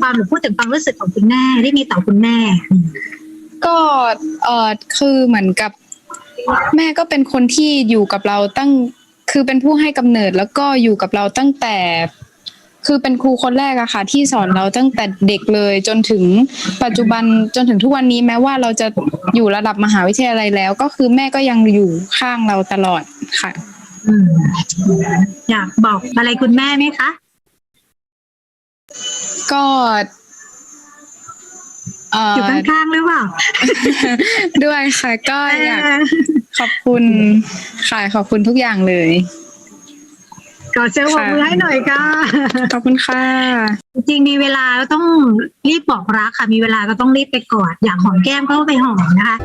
ความหรือพูดถึงความรู้สึกของคุณแม่ที่มีต่อคุณแม่ ก็เออคือเหมือนกับ แม่ก็เป็นคนที่อยู่กับเราตั้งคือเป็นผู้ให้กำเนิดแล้วก็อยู่กับเราตั้งแต่ คือเป็นครูคนแรกอะค่ะ ที่สอนเราตั้งแต่เด็กเลย จนถึงปัจจุบันจนถึงทุกวันนี้แม้ว่าเราจะอยู่ระดับมหาวิทยาลัยแล้ว ก็คือแม่ก็ยังอยู่ข้างเราตลอดค่ะอืมอยากบอกอะไรคุณแม่ไหมคะ ก็เอ่อยู่อข้างๆหรือเปล่า ด้วยค่ะก็อยากขอบคุณค่ะขอบคุณทุกอย่างเลยกอดเซลล์บอกมือให้หน่อยค่ะขอบคุณค่ะจริงๆมีเวลาก็ต้องรีบบอกรักค่ะ มีเวลาก็ต้องรีบไปกอดอยากหอมแก้มก็ไปหอมนะคะ